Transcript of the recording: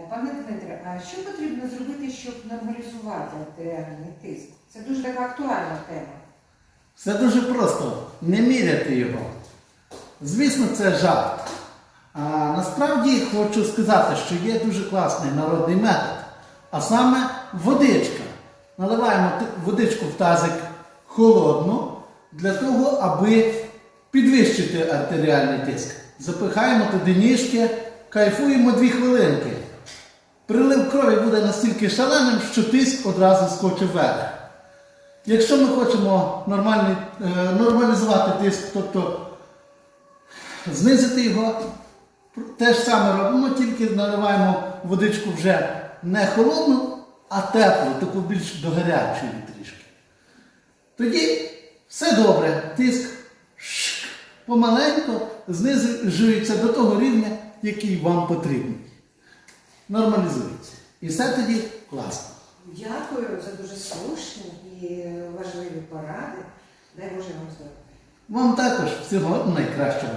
Е, Пане Дмитре, а що потрібно зробити, щоб нормалізувати артеріальний тиск? Це дуже така актуальна тема. Все дуже просто. Не міряти його. Звісно, це жарт. А насправді хочу сказати, що є дуже класний народний метод. А саме водичка. Наливаємо водичку в тазик холодну для того, аби підвищити артеріальний тиск. Запихаємо туди ніжки, кайфуємо дві хвилинки. Прилив крові буде настільки шаленим, що тиск одразу скочить вверх. Якщо ми хочемо нормальний, е, нормалізувати тиск, тобто знизити його, те ж саме робимо, тільки наливаємо водичку вже не холодну, а теплу, таку більш до гарячої трішки. Тоді все добре, тиск помаленько знижується до того рівня, який вам потрібний. Нормалізується. І все тоді класно. Дякую за дуже слушні і важливі поради. Дай Боже вам здоров'я. Вам також всього найкращого.